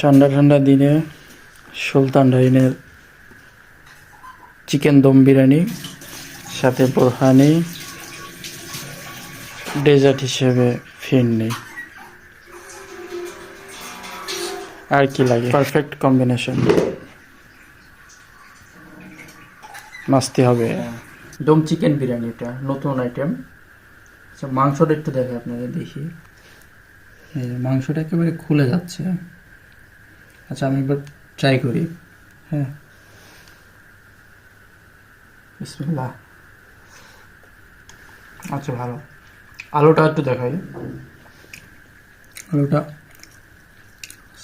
ঠান্ডা ঠান্ডা দিনে সুলতান ডাইনের চিকেন দম বিরিয়ানি সাথে বোরহানি ডেজার্ট হিসেবে ফিরনি আর কি লাগে? Perfect combination. মাস্তি হবে। দম চিকেন বিরিয়ানি এটা নতুন আইটেম। আচ্ছা মাংসটা একটু দেখে আপনাদের দেখি। মাংসটা একেবারে খুলে যাচ্ছে। আচ্ছা আমি একবার ট্রাই করি। হ্যাঁ। বিসমিল্লাহ। আচ্ছা ভালো। আলুটা একটু দেখাই। আলুটা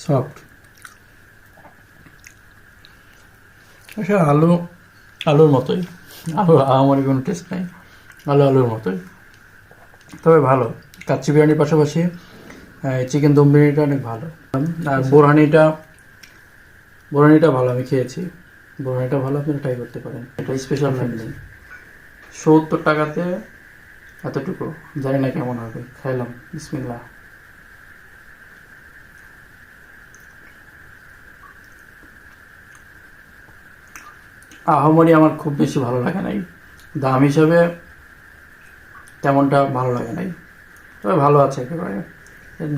সফট আচ্ছা আলু আলুর মতোই। আলু আমার কোনো টেস্ট নাই। আলু আলুর মতোই। তবে ভালো। কাচ্চি বিরিয়ানির পাশাপাশি চিকেন দম বিরিয়ানিটা অনেক ভালো। আর বোরহানিটা বোরহানিটা ভালো আমি খেয়েছি। বোরহানিটা ভালো আপনি ট্রাই করতে পারেন। এটা স্পেশাল ফ্যামিলি সত্তর টাকাতে এতটুকু জানি না কেমন হবে। খাইলাম বিসমিল্লাহ। আহামরি আমার খুব বেশি ভালো লাগে নাই। দাম হিসাবে তেমনটা ভালো লাগে নাই। তবে ভালো আছে একেবারে।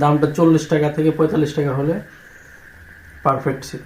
দামটা চল্লিশ টাকা থেকে পঁয়তাল্লিশ টাকা হলে পারফেক্ট ছিল।